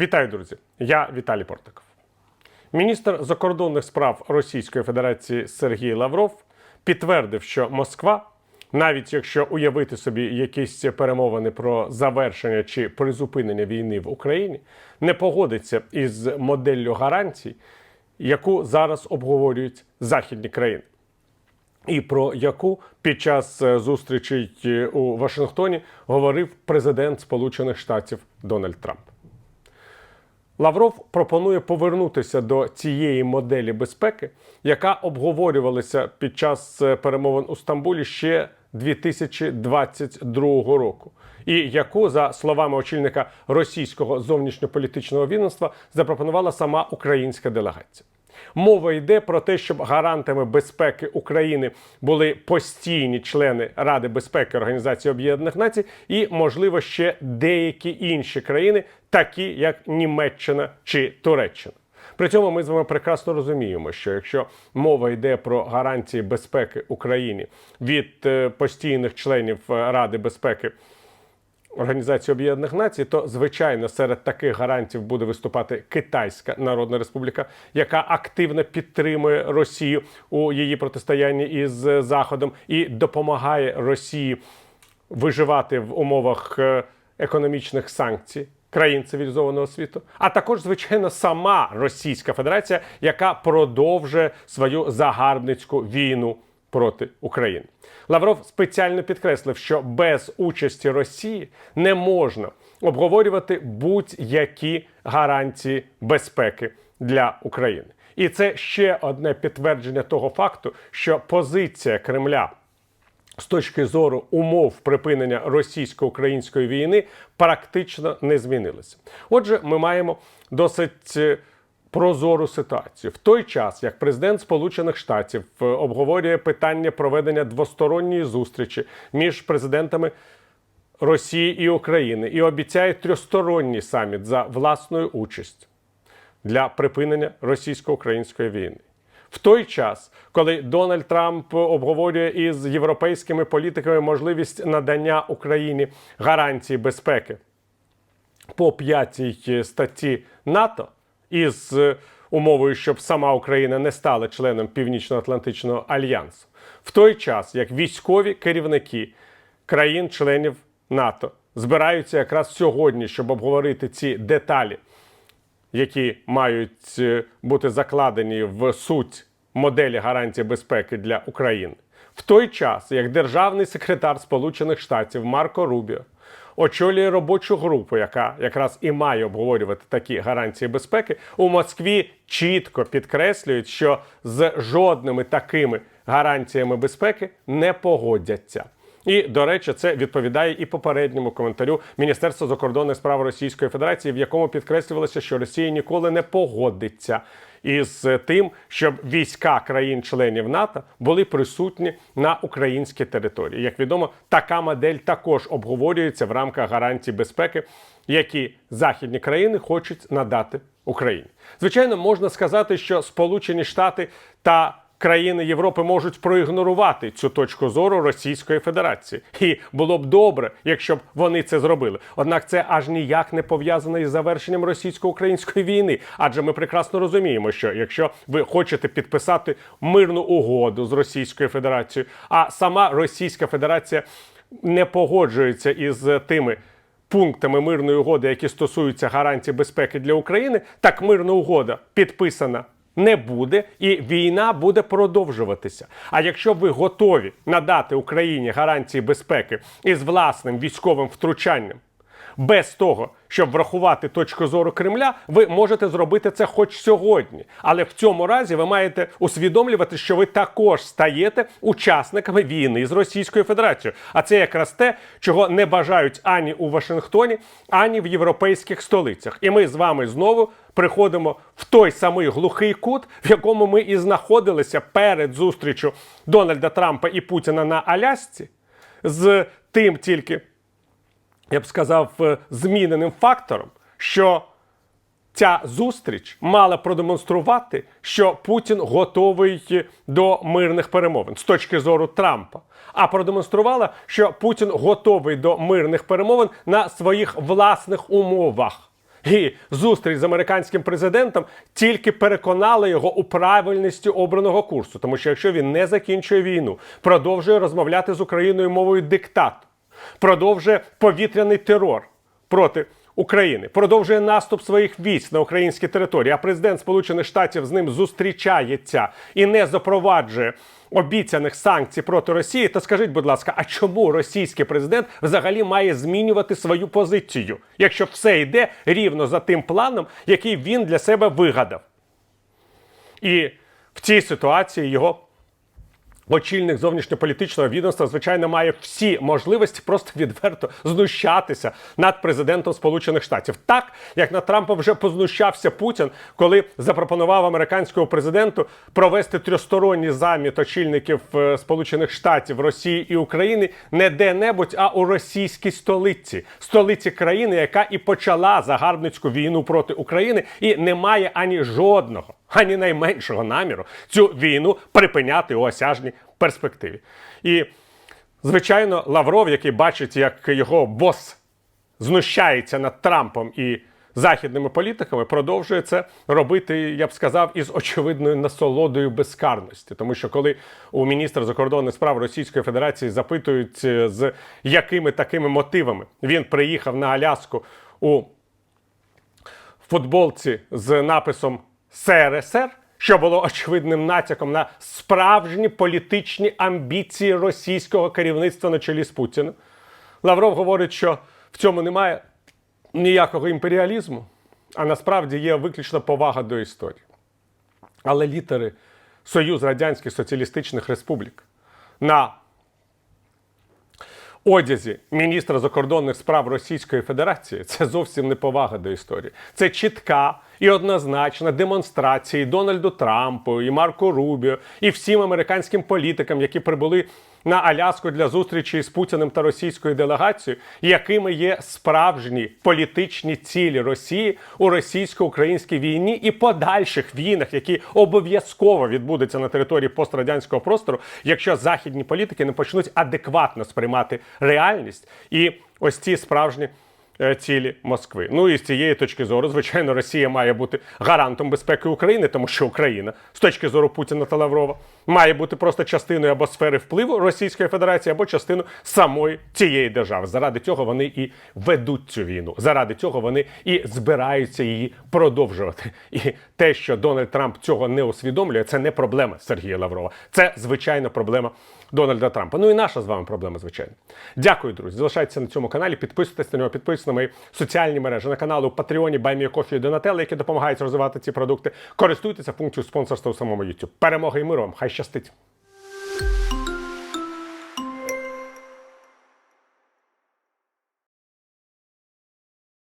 Вітаю, друзі! Я Віталій Портиков. Міністр закордонних справ Російської Федерації Сергій Лавров підтвердив, що Москва, навіть якщо уявити собі якісь перемовини про завершення чи призупинення війни в Україні, не погодиться із моделлю гарантій, яку зараз обговорюють західні країни і про яку під час е, зустрічей е, у Вашингтоні говорив президент Сполучених Штатів Дональд Трамп. Лавров пропонує повернутися до цієї моделі безпеки, яка обговорювалася під час е, перемовин у Стамбулі ще 2022 року, і яку, за словами очільника російського зовнішньополітичного відомства, запропонувала сама українська делегація. Мова йде про те, щоб гарантами безпеки України були постійні члени Ради безпеки Організації Об'єднаних Націй і, можливо, ще деякі інші країни, такі як Німеччина чи Туреччина. При цьому ми з вами прекрасно розуміємо, що якщо мова йде про гарантії безпеки Україні від е, постійних членів е, Ради безпеки Організації Об'єднаних Націй, то звичайно серед таких гарантів буде виступати Китайська Народна Республіка, яка активно підтримує Росію у її протистоянні із Заходом і допомагає Росії виживати в умовах е, економічних санкцій. Країн цивілізованого світу, а також, звичайно, сама Російська Федерація, яка продовжує свою загарбницьку війну проти України. Лавров спеціально підкреслив, що без участі Росії не можна обговорювати будь-які гарантії безпеки для України. І це ще одне підтвердження того факту, що позиція Кремля. З точки зору умов припинення російсько-української війни практично не змінилися. Отже, ми маємо досить е, прозору ситуацію в той час, як президент Сполучених Штатів е, обговорює питання проведення двосторонньої зустрічі між президентами Росії і України і обіцяє трьохсторонній саміт за власною участю для припинення російсько-української війни. В той час, коли Дональд Трамп обговорює із європейськими політиками можливість надання Україні гарантії безпеки по п'ятій статті НАТО із умовою, щоб сама Україна не стала членом Північно-Атлантичного альянсу, в той час як військові керівники країн-членів НАТО збираються якраз сьогодні, щоб обговорити ці деталі які мають е, бути закладені в суть моделі гарантії безпеки для України, в той час як державний секретар Сполучених Штатів Марко Рубіо очолює робочу групу, яка якраз і має обговорювати такі гарантії безпеки, у Москві чітко підкреслюють, що з жодними такими гарантіями безпеки не погодяться. І до речі, це відповідає і попередньому коментарю Міністерства закордонних справ Російської Федерації, в якому підкреслювалося, що Росія ніколи не погодиться із тим, щоб війська країн-членів НАТО були присутні на українській території. Як відомо, така модель також обговорюється в рамках гарантій безпеки, які західні країни хочуть надати Україні. Звичайно, можна сказати, що Сполучені Штати та країни Європи можуть проігнорувати цю точку зору Російської Федерації, і було б добре, якщо б вони це зробили. Однак це аж ніяк не пов'язано із завершенням російсько-української війни. Адже ми прекрасно розуміємо, що якщо ви хочете підписати мирну угоду з Російською Федерацією, а сама Російська Федерація не погоджується із тими. Пунктами мирної угоди, які стосуються гарантій безпеки для України, так мирна угода підписана не буде, і війна буде продовжуватися. А якщо ви готові надати Україні гарантії безпеки із власним військовим втручанням, без того, щоб врахувати точку зору Кремля, ви можете зробити це хоч сьогодні. Але в цьому разі ви маєте усвідомлювати, що ви також стаєте учасниками війни з Російською Федерацією. А це якраз те, чого не бажають ані у Вашингтоні, ані в європейських столицях. І ми з вами знову приходимо в той самий глухий кут, в якому ми і знаходилися перед зустрічю Дональда Трампа і Путіна на Алясці, з тим тільки я б сказав, е, зміненим фактором, що ця зустріч мала продемонструвати, що Путін готовий до мирних перемовин з точки зору Трампа. А продемонструвала, що Путін готовий до мирних перемовин на своїх власних умовах. І зустріч з американським президентом тільки переконала його у правильності обраного курсу, тому що якщо він не закінчує війну, продовжує розмовляти з Україною мовою диктату, продовжує повітряний терор проти України, продовжує наступ своїх військ на українські території. А президент Сполучених Штатів з ним зустрічається і не запроваджує обіцяних санкцій проти Росії. То скажіть, будь ласка, а чому російський президент взагалі має змінювати свою позицію, якщо все йде рівно за тим планом, який він для себе вигадав? І в цій ситуації його очільник зовнішньополітичного відомства, звичайно, має всі можливості просто відверто знущатися над президентом Сполучених Штатів, так як над Трампом вже познущався Путін, коли запропонував американському президенту провести трьохсторонній заміт очільників е, Сполучених Штатів, Росії і України не де-небудь, а у російській столиці, столиці країни, яка і почала загарбницьку війну проти України, і не має ані жодного ані найменшого наміру цю війну припиняти у осяжній перспективі. І, звичайно, Лавров, який бачить, як його бос знущається над Трампом і західними політиками, продовжує це робити, я б сказав, із очевидною насолодою безкарності. Тому що коли у міністра закордонних справ Російської Федерації запитують, е, з якими такими мотивами він приїхав на Аляску у футболці з написом СРСР, що було очевидним натяком на справжні політичні амбіції російського керівництва на чолі з Путіним. Лавров говорить, що в цьому немає ніякого імперіалізму, а насправді є виключно повага до історії. Але літери Союз Радянських Соціалістичних Республік на одязі міністра закордонних справ Російської Федерації це зовсім не повага до історії. Це чітка і однозначна демонстрація і Дональду Трампу, і Марко Рубіо, і всім американським політикам, які прибули на Аляску для зустрічі з Путіним та російською делегацією, якими є справжні політичні цілі Росії у російсько-українській війні і подальших війнах, які обов'язково відбудуться на території пострадянського простору, якщо західні політики не почнуть адекватно сприймати реальність. І ось ці справжні цілі Москви. Ну і з цієї точки зору, звичайно, Росія має бути гарантом безпеки України, тому що Україна з точки зору Путіна та Лаврова має бути просто частиною або сфери впливу Російської Федерації, або частиною самої цієї держави. Заради цього вони і ведуть цю війну. Заради цього вони і збираються її продовжувати. І те, що Дональд Трамп цього не усвідомлює, це не проблема Сергія Лаврова. Це звичайна проблема Дональда Трампа. Ну і наша з вами проблема, звичайно. Дякую, друзі. Залишайтеся на цьому каналі, підписуйтесь на нього, підписуйтесь на соціальні мережі, на каналу Патреоні, Баймієкофі і Донателли, які допомагають розвивати ці продукти. Користуйтеся функцією спонсорства у самому YouTube. Перемоги і миру вам! Хай щастить!